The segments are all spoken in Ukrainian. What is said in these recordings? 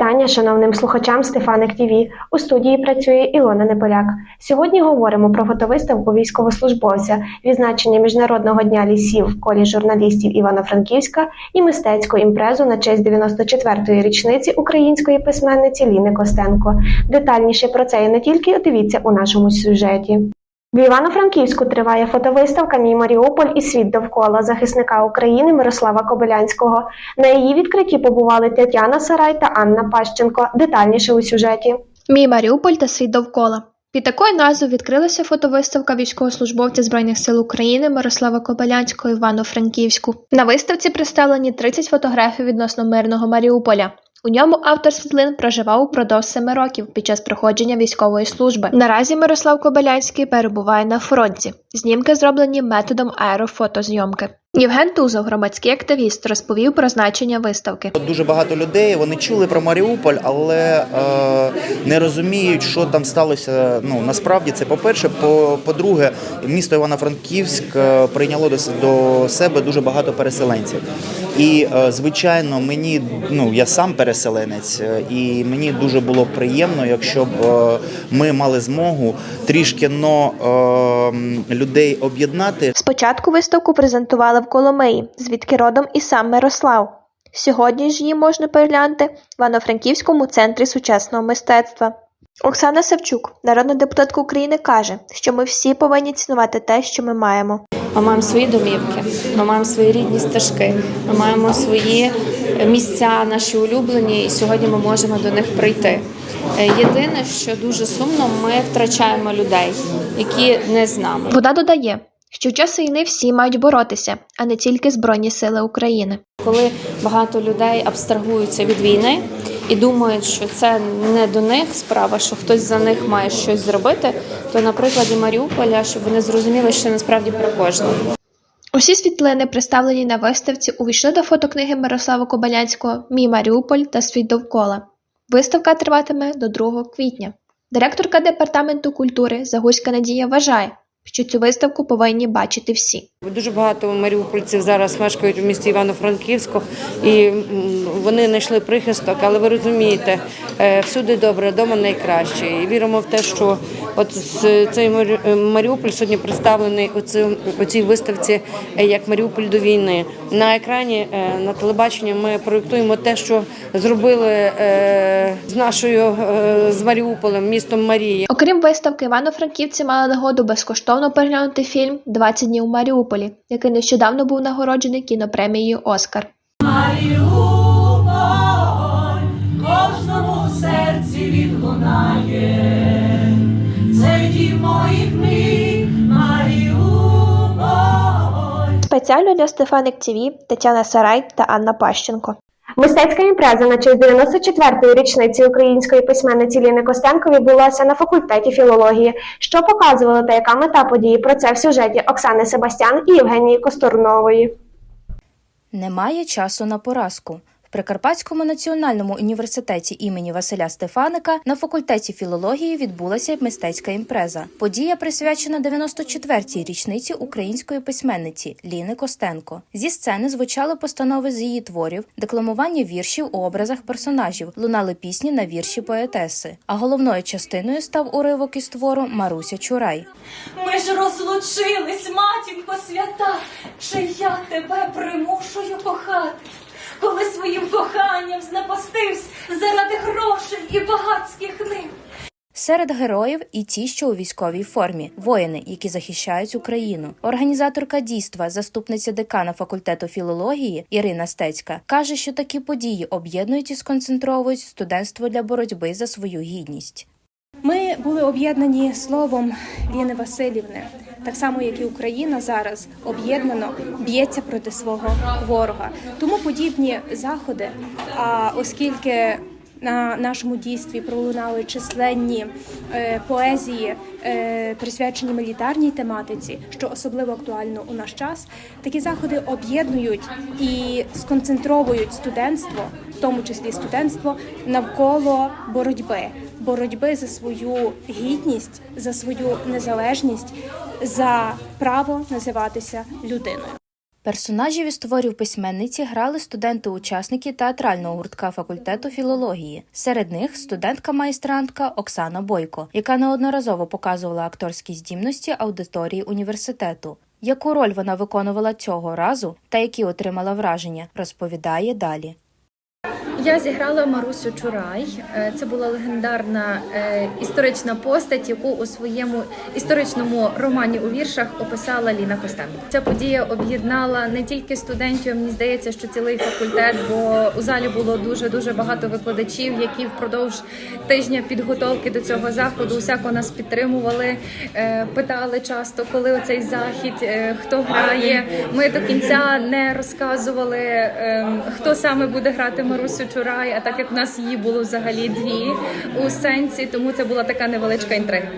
вітання шановним слухачам Стефаник ТВ. У студії працює Ілона Неполяк. Сьогодні говоримо про фотовиставку військовослужбовця, відзначення Міжнародного дня лісів в колі журналістів Івано-Франківська і мистецьку імпрезу на честь 94-ї річниці української письменниці Ліни Костенко. Детальніше про це і не тільки дивіться у нашому сюжеті. В Івано-Франківську триває фотовиставка Мій Маріуполь і світ довкола захисника України Мирослава Кобилянського. На її відкритті побували Тетяна Сарай та Анна Пащенко. Детальніше у сюжеті. Мій Маріуполь та світ довкола. Під такою назвою відкрилася фотовиставка військовослужбовця Збройних сил України Мирослава Кобилянського Івано-Франківську. На виставці представлені 30 фотографій відносно мирного Маріуполя. У ньому автор світлин проживав упродовж семи років під час проходження військової служби. Наразі Мирослав Кобилянський перебуває на фронті. Знімки зроблені методом аерофотозйомки. Євген Тузов, громадський активіст, розповів про значення виставки. Дуже багато людей вони чули про Маріуполь, але е, не розуміють, що там сталося. Ну насправді це по-перше. По- По-друге, місто Івано-Франківськ е, прийняло до, до себе дуже багато переселенців. І е, звичайно, мені ну я сам переселенець, е, і мені дуже було приємно, якщо б е, ми мали змогу трішки но е, людей об'єднати Спочатку виставку презентували в Коломиї, звідки родом і сам Мирослав. Сьогодні ж її можна переглянути в Івано-Франківському центрі сучасного мистецтва. Оксана Савчук, народна депутатка України, каже, що ми всі повинні цінувати те, що ми маємо. Ми маємо свої домівки, ми маємо свої рідні стежки, ми маємо свої місця, наші улюблені, і сьогодні ми можемо до них прийти. Е, Єдине, що дуже сумно, ми втрачаємо людей, які не з нами. Вода додає, що в час війни всі мають боротися, а не тільки Збройні Сили України. Коли багато людей абстрагуються від війни і думають, що це не до них справа, що хтось за них має щось зробити, то на прикладі Маріуполя, щоб вони зрозуміли, що насправді про кожного. Усі світлини, представлені на виставці, увійшли до фотокниги Мирослава Кобилянського Мій Маріуполь та світ довкола. Виставка триватиме до 2 квітня. Директорка департаменту культури Загурська Надія вважає, що цю виставку повинні бачити всі. Дуже багато маріупольців зараз мешкають у місті Івано-Франківську і вони знайшли прихисток, але ви розумієте, е, всюди добре, вдома найкраще. І віримо в те, що от цей Марі- Маріуполь сьогодні представлений у цій виставці е, як Маріуполь до війни. На екрані е, на телебаченні ми проєктуємо те, що зробили з нашою з Маріуполем, містом Марії. Окрім виставки, івано-франківці мали нагоду безкоштовно переглянути фільм «20 днів у Маріуполі, який нещодавно був нагороджений кінопремією Оскар. Маріуполь кожному серці відлунає. Це дім моїх мрій, Маріуполь. Спеціально для Стефаник ТВ Тетяна Сарай та Анна Пащенко. Мистецька імпреза на честь 94-ї річниці української письменниці Ліни Костенко відбулася на факультеті філології. Що показувала та яка мета події про це в сюжеті Оксани Себастян і Євгенії Косторнової. Немає часу на поразку. Прикарпатському національному університеті імені Василя Стефаника на факультеті філології відбулася мистецька імпреза. Подія присвячена 94-й річниці української письменниці Ліни Костенко. Зі сцени звучали постанови з її творів, декламування віршів у образах персонажів, лунали пісні на вірші поетеси. А головною частиною став уривок із твору Маруся Чурай. Ми ж розлучились, матінко свята, чи я тебе примушую кохати, коли своїм коханням знепостився заради грошей і багатських ним. Серед героїв і ті, що у військовій формі, воїни, які захищають Україну. Організаторка дійства, заступниця декана факультету філології Ірина Стецька, каже, що такі події об'єднують і сконцентровують студентство для боротьби за свою гідність. Ми були об'єднані словом Ліни Васильівни, так само як і Україна зараз об'єднано б'ється проти свого ворога. Тому подібні заходи. А оскільки на нашому дійстві пролунали численні е, поезії, е, присвячені мілітарній тематиці, що особливо актуально у наш час. Такі заходи об'єднують і сконцентровують студентство, в тому числі студентство, навколо боротьби, боротьби за свою гідність, за свою незалежність, за право називатися людиною. Персонажів із творів письменниці грали студенти-учасники театрального гуртка факультету філології. Серед них студентка-майстрантка Оксана Бойко, яка неодноразово показувала акторські здібності аудиторії університету. Яку роль вона виконувала цього разу та які отримала враження, розповідає далі. Я зіграла Марусю Чурай. Е, Це була легендарна е, історична постать, яку у своєму історичному романі у віршах описала Ліна Костенко. Ця подія об'єднала не тільки студентів, мені здається, що цілий факультет, бо у залі було дуже дуже багато викладачів, які впродовж тижня підготовки до цього заходу усяко нас підтримували, е, питали часто, коли оцей захід, хто грає. Ми до кінця не розказували, е, хто саме буде грати Марусю Чурай, а так як в нас її було взагалі дві у сенсі, тому це була така невеличка інтрига.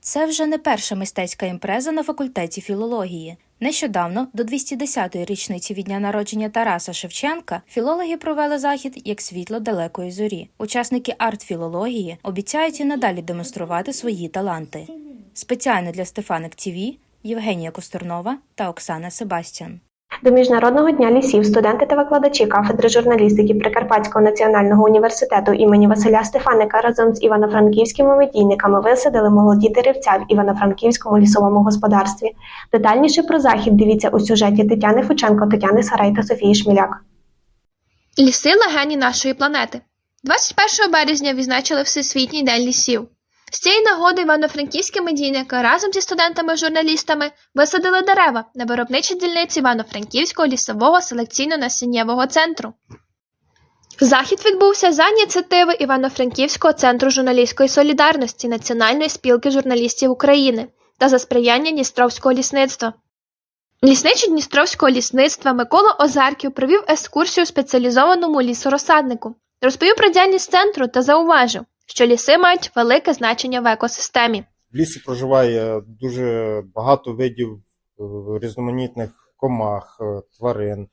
Це вже не перша мистецька імпреза на факультеті філології. Нещодавно, до 210-ї річниці від дня народження Тараса Шевченка, філологи провели захід як світло далекої зорі. Учасники арт-філології обіцяють і надалі демонструвати свої таланти. Спеціально для Стефаник ТІВІ Євгенія Косторнова та Оксана Себастьян. До Міжнародного дня лісів студенти та викладачі кафедри журналістики Прикарпатського національного університету імені Василя Стефаника разом з івано-франківськими медійниками висадили молоді деревця в івано-франківському лісовому господарстві. Детальніше про захід дивіться у сюжеті Тетяни Фученко, Тетяни Сарай та Софії Шміляк. Ліси легені нашої планети. 21 березня відзначили Всесвітній день лісів. З цієї нагоди івано-франківські медійники разом зі студентами-журналістами висадили дерева на виробничій дільниці Івано-Франківського лісового селекційно-насіннєвого центру. Захід відбувся за ініціативи Івано-Франківського центру журналістської солідарності Національної спілки журналістів України та за сприяння Дністровського лісництва. Лісничий Дністровського лісництва Микола Озарків провів екскурсію спеціалізованому лісорозсаднику, розповів про діяльність центру та зауважив, що ліси мають велике значення в екосистемі. В лісі проживає дуже багато видів е, різноманітних комах, е, тварин.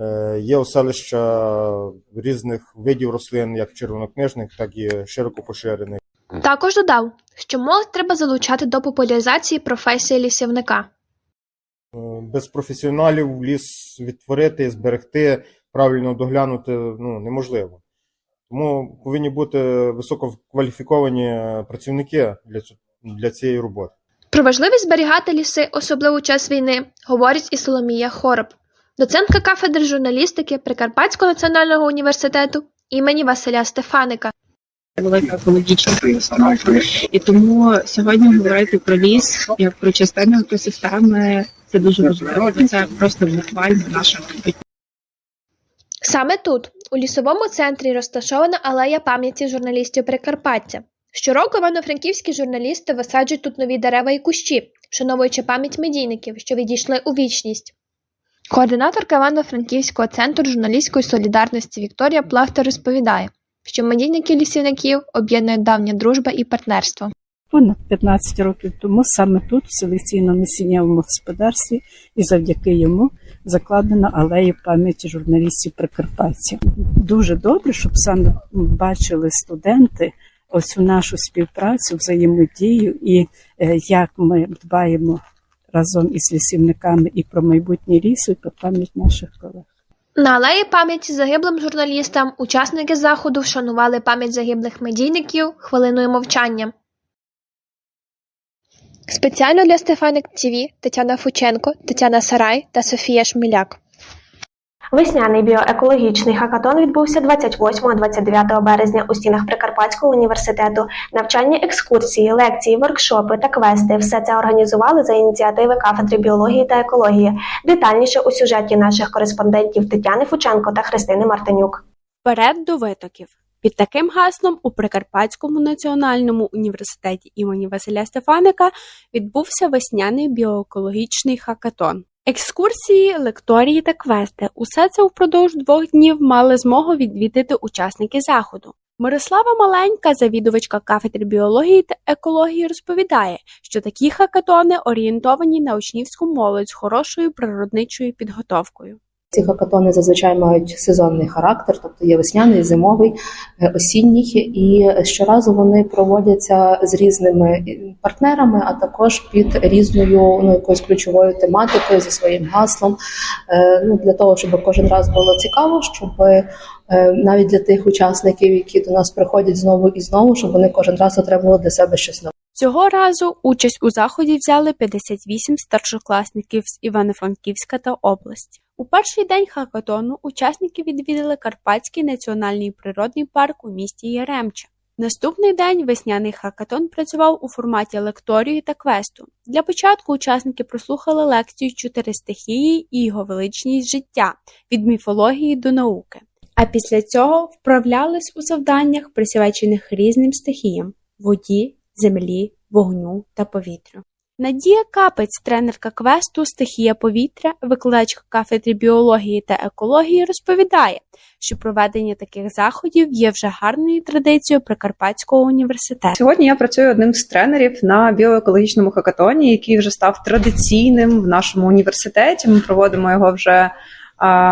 Е, Є оселища різних видів рослин, як червонокнижних, так і широко поширених. Також додав, що молодь треба залучати до популяризації професії лісівника. Без професіоналів ліс відтворити, зберегти, правильно доглянути ну, неможливо. Тому повинні бути висококваліфіковані працівники для, для цієї роботи. Про важливість зберігати ліси, особливо у час війни, говорить і Соломія Хороб, доцентка кафедри журналістики Прикарпатського національного університету імені Василя Стефаника. велика екологічна катастрофа. І тому сьогодні говорити про ліс як про частину екосистеми це дуже важливо. Це просто буквально наша. Саме тут, у лісовому центрі, розташована алея пам'яті журналістів Прикарпаття. Щороку івано-франківські журналісти висаджують тут нові дерева і кущі, вшановуючи пам'ять медійників, що відійшли у вічність. Координаторка Івано-Франківського центру журналістської солідарності Вікторія Плахта розповідає, що медійники лісівників об'єднують давня дружба і партнерство. Понад 15 років тому саме тут, в селекційно-насіннєвому господарстві, і завдяки йому закладено алею пам'яті журналістів Прикарпаття. Дуже добре, щоб саме бачили студенти оцю нашу співпрацю, взаємодію і е, як ми дбаємо разом із лісівниками і про майбутнє лісу, і про пам'ять наших колег. На алеї пам'яті загиблим журналістам учасники заходу вшанували пам'ять загиблих медійників хвилиною мовчання. Спеціально для Стефаник ТВ Тетяна Фученко, Тетяна Сарай та Софія Шміляк. Весняний біоекологічний хакатон відбувся 28-29 березня у стінах Прикарпатського університету. Навчання екскурсії, лекції, воркшопи та квести все це організували за ініціативи кафедри біології та екології. Детальніше у сюжеті наших кореспондентів Тетяни Фученко та Христини Мартинюк. Вперед до витоків. Під таким гаслом у Прикарпатському національному університеті імені Василя Стефаника відбувся весняний біоекологічний хакатон. Екскурсії, лекторії та квести усе це впродовж двох днів мали змогу відвідати учасники заходу. Мирослава Маленька, завідувачка кафедри біології та екології, розповідає, що такі хакатони орієнтовані на учнівську молодь з хорошою природничою підготовкою. Ці хакатони зазвичай мають сезонний характер, тобто є весняний, зимовий, е, осінній, і щоразу вони проводяться з різними партнерами, а також під різною ну якоюсь ключовою тематикою зі своїм гаслом. Е, Ну для того, щоб кожен раз було цікаво, щоб е, навіть для тих учасників, які до нас приходять знову і знову, щоб вони кожен раз отримували для себе щось нове. Цього разу участь у заході взяли 58 старшокласників з Івано-Франківська та області. У перший день хакатону учасники відвідали Карпатський національний природний парк у місті Яремче. Наступний день весняний хакатон працював у форматі лекторії та квесту. Для початку учасники прослухали лекцію «Чотири стихії і його величність життя від міфології до науки. А після цього вправлялись у завданнях, присвячених різним стихіям воді, землі, вогню та повітрю. Надія Капець, тренерка квесту Стихія повітря, викладачка кафедри біології та екології, розповідає, що проведення таких заходів є вже гарною традицією Прикарпатського університету. Сьогодні я працюю одним з тренерів на біоекологічному хакатоні, який вже став традиційним в нашому університеті. Ми проводимо його вже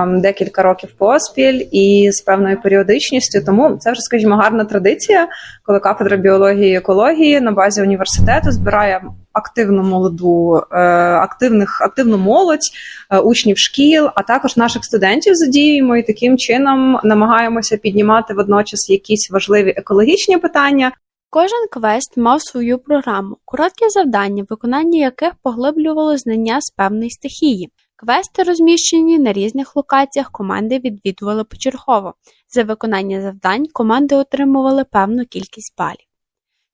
декілька років поспіль і з певною періодичністю. Тому це вже, скажімо, гарна традиція, коли кафедра біології і екології на базі університету збирає активну молоду, е, активних активну молодь, е, учнів шкіл, а також наших студентів задіюємо і таким чином намагаємося піднімати водночас якісь важливі екологічні питання. Кожен квест мав свою програму, короткі завдання, виконання яких поглиблювало знання з певної стихії. Квести, розміщені на різних локаціях, команди відвідували почергово. За виконання завдань команди отримували певну кількість балів.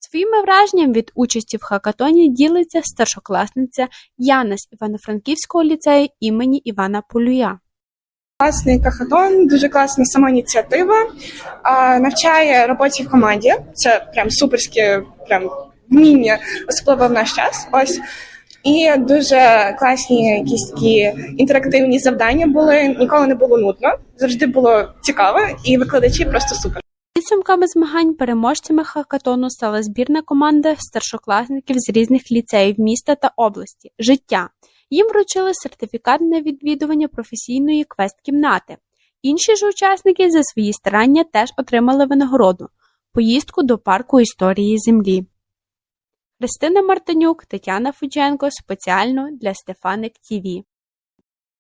Своїми враженням від участі в хакатоні ділиться старшокласниця Яна з Івано-Франківського ліцею імені Івана Полюя. Класний кахатон, дуже класна сама ініціатива. Навчає роботі в команді. Це прям суперське прям вміння, особливо в наш час. Ось. І дуже класні якісь такі інтерактивні завдання були. Ніколи не було нудно, завжди було цікаво, і викладачі просто супер. Підсумками змагань переможцями хакатону стала збірна команда старшокласників з різних ліцеїв міста та області життя. Їм вручили сертифікат на відвідування професійної квест-кімнати. Інші ж учасники за свої старання теж отримали винагороду поїздку до парку історії землі. Христина Мартинюк, Тетяна Фудженко спеціально для Стефаник ТІВІ.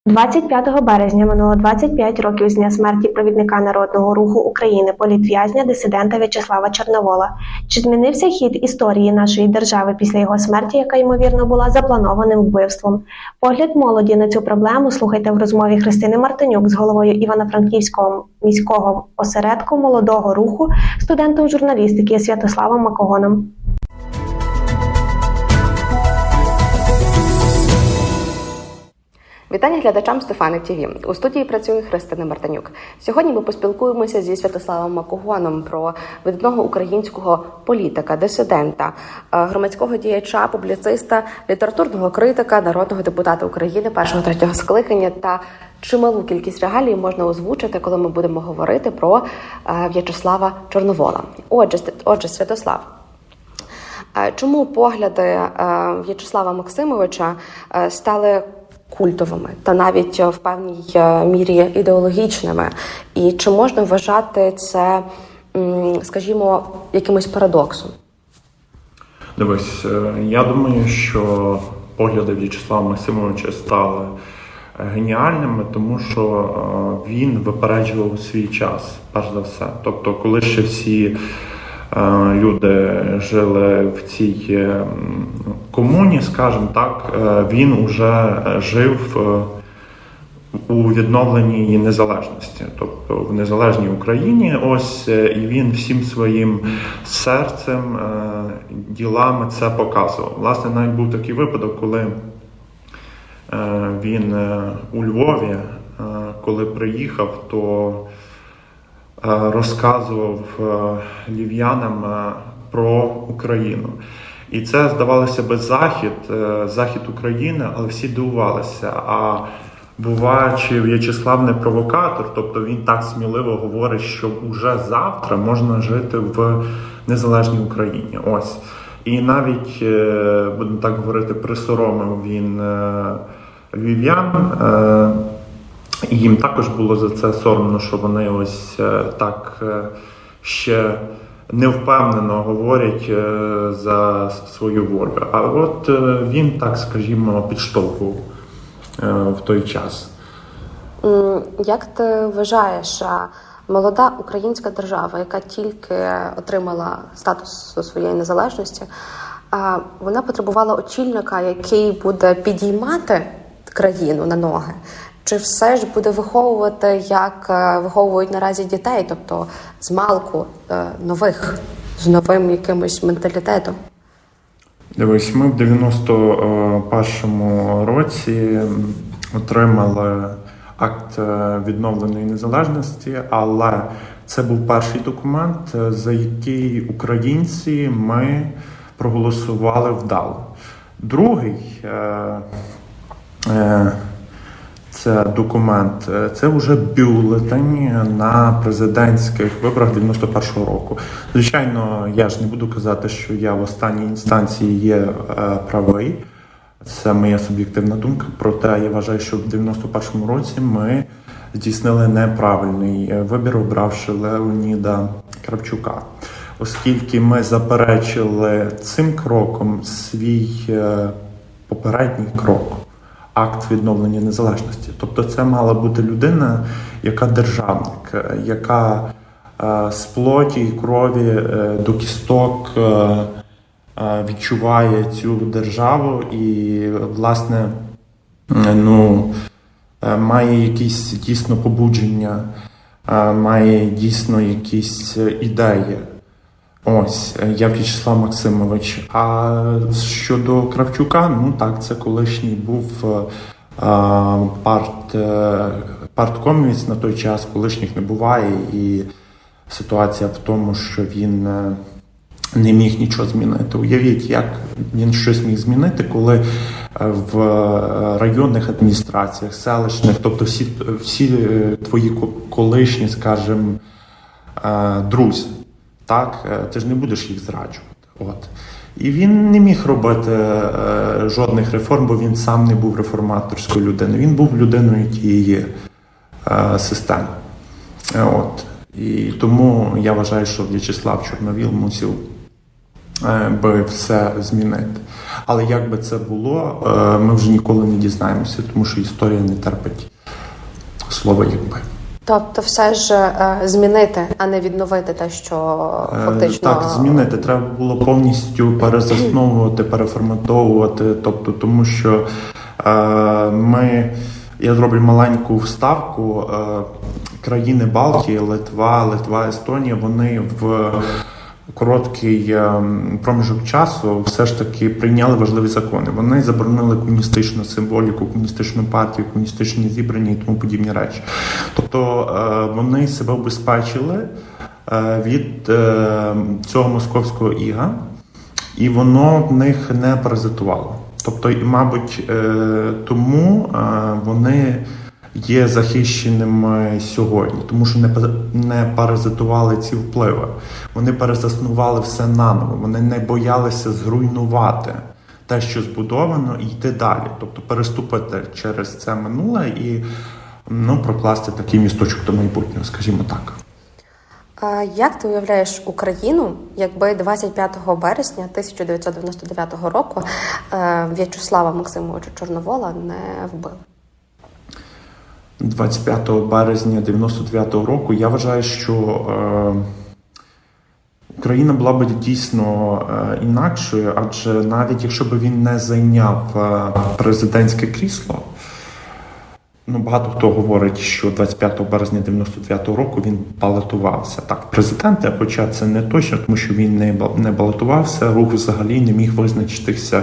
25 березня минуло 25 років з дня смерті провідника народного руху України, політв'язня, дисидента В'ячеслава Чорновола. Чи змінився хід історії нашої держави після його смерті, яка ймовірно була запланованим вбивством? Погляд молоді на цю проблему слухайте в розмові Христини Мартинюк з головою Івано-Франківського міського осередку молодого руху, студентом журналістики Святославом Макогоном. Вітання глядачам Стефаник ТВ. У студії працює Христина Мартинюк. Сьогодні ми поспілкуємося зі Святославом Макогоном про видатного українського політика, дисидента, е, громадського діяча, публіциста, літературного критика, народного депутата України першого третього скликання та чималу кількість регалій можна озвучити, коли ми будемо говорити про е, В'ячеслава Чорновола. Отже, отже, Святослав. Е, Чому погляди В'ячеслава Максимовича стали культовими та навіть е, в певній е, мірі ідеологічними? І чи можна вважати це, скажімо, якимось парадоксом? Дивись, е, я думаю, що погляди В'ячеслава Максимовича стали геніальними, тому що він випереджував свій час, перш за все. Тобто, коли ще всі люди жили в цій е, комуні, скажімо так, е, він уже жив. е, у відновленні її незалежності, тобто в незалежній Україні, ось е, і він всім своїм серцем, е, ділами це показував. Власне, навіть був такий випадок, коли е, він е, у Львові, е, коли приїхав, то е, розказував е, львів'янам е, про Україну. І це здавалося би захід, е, захід України, але всі дивувалися. А буває, чи В'ячеслав не провокатор, тобто він так сміливо говорить, що вже завтра можна жити в незалежній Україні. Ось. І навіть, е, будемо так говорити, присоромив він е, львів'ян. Їм також було за це соромно, що вони ось е, так е, ще невпевнено говорять е, за свою волю. А от він, так скажімо, підштовхував в той час. Як ти вважаєш, молода українська держава, яка тільки отримала статус своєї незалежності, вона потребувала очільника, який буде підіймати країну на ноги, чи все ж буде виховувати, як е, виховують наразі дітей, тобто з малку е, нових, з новим якимось менталітетом? Дивись, ми в 91-му році отримали акт е, відновленої незалежності, але це був перший документ, за який українці ми проголосували вдало. Другий е, е, це документ, е, це вже бюлетень на президентських виборах 91-го року. Звичайно, я ж не буду казати, що я в останній інстанції є е, правий. Це моя суб'єктивна думка. Проте я вважаю, що в 91-му році ми здійснили неправильний е, вибір, обравши Леоніда Кравчука. Оскільки ми заперечили цим кроком свій попередній крок акт відновлення незалежності. Тобто, це мала бути людина, яка державник, е, яка е, з плоті і крові е, до кісток відчуває цю державу і, власне, ну, має якісь дійсно побудження, має дійсно якісь ідеї. Ось е, я В'ячеслав Максимович. А щодо Кравчука, ну так, це колишній був е, е, парт, парткомівець на той час, колишніх не буває, і ситуація в тому, що він не міг нічого змінити. Уявіть, як він щось міг змінити, коли в районних адміністраціях, селищних, тобто всі, всі твої колишні, скажімо, друзі. Так, Е, ти ж не будеш їх зраджувати. От. І він не міг робити е, жодних реформ, бо він сам не був реформаторською людиною. Він був людиною тієї е, системи. Е, От. І тому я вважаю, що В'ячеслав Чорновіл мусив е, би все змінити. Але як би це було, е, ми вже ніколи не дізнаємося, тому що історія не терпить слова якби. Тобто, все ж е, змінити, а не відновити те, що Е, фактично Так, змінити треба було повністю перезасновувати, переформатовувати. Тобто, тому що е, ми, я зроблю маленьку вставку. Е, країни Балтії, Литва, Литва, Естонія, вони в короткий е, проміжок часу все ж таки прийняли важливі закони. Вони заборонили комуністичну символіку, комуністичну партію, комуністичні зібрання і тому подібні речі. Тобто е, вони себе убезпечили е, від цього московського іга, і воно в них не паразитувало. Тобто, мабуть, тому вони є захищеними сьогодні, тому що не не паразитували ці впливи. Вони перезаснували все наново. Вони не боялися зруйнувати те, що збудовано, і йти далі. Тобто переступити через це минуле і ну, прокласти такий місточок до майбутнього, скажімо так. Як ти уявляєш Україну, якби 25 березня 1999 року е, В'ячеслава Максимовича Чорновола не вбили? 25 березня 99-го року я вважаю, що е, Україна була б дійсно е, інакшою, адже навіть якщо б він не зайняв е, президентське крісло, ну багато хто говорить, що 25 березня 99-го року він балотувався. Так, в президенти, хоча це не точно, тому що він не не балотувався, рух взагалі не міг визначитися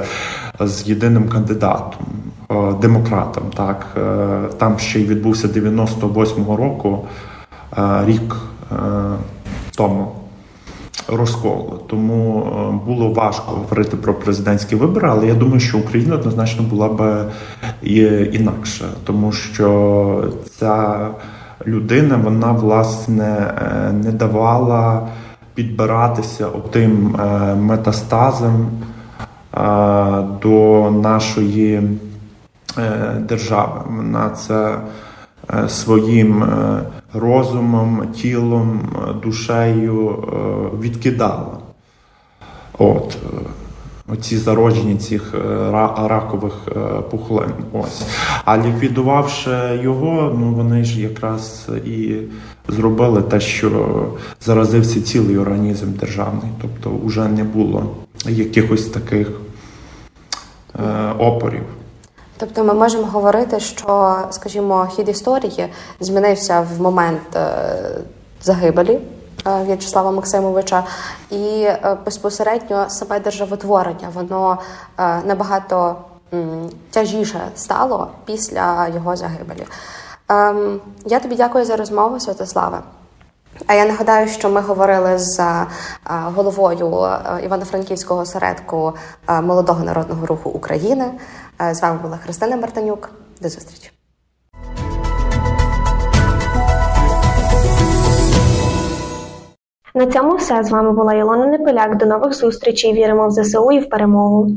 з єдиним кандидатом, е, демократом. Так Е, там ще й відбувся 98-го року, е, рік тому розкол. Тому було важко говорити про президентські вибори, але я думаю, що Україна однозначно була б і інакша, тому що ця людина вона власне не давала підбиратися тим метастазам е, до нашої держави. Вона це е, своїм е, розумом, тілом, е, душею е, відкидала. От. е, Оці зароджені цих е, ракових е, пухлин. Ось. А ліквідувавши його, ну вони ж якраз і зробили те, що заразився цілий організм державний. Тобто вже не було якихось таких е, опорів. Тобто ми можемо говорити, що, скажімо, хід історії змінився в момент е, загибелі е, В'ячеслава Максимовича, і е, безпосередньо саме державотворення воно набагато тяжіше стало після його загибелі. Ем, Я тобі дякую за розмову, Святославе. А я нагадаю, що ми говорили з головою Івано-Франківського осередку молодого народного руху України. Е, З вами була Христина Мартанюк. До зустрічі. На цьому все з вами була Ілона Неполяк. До нових зустрічей. Віримо в ЗСУ і в перемогу.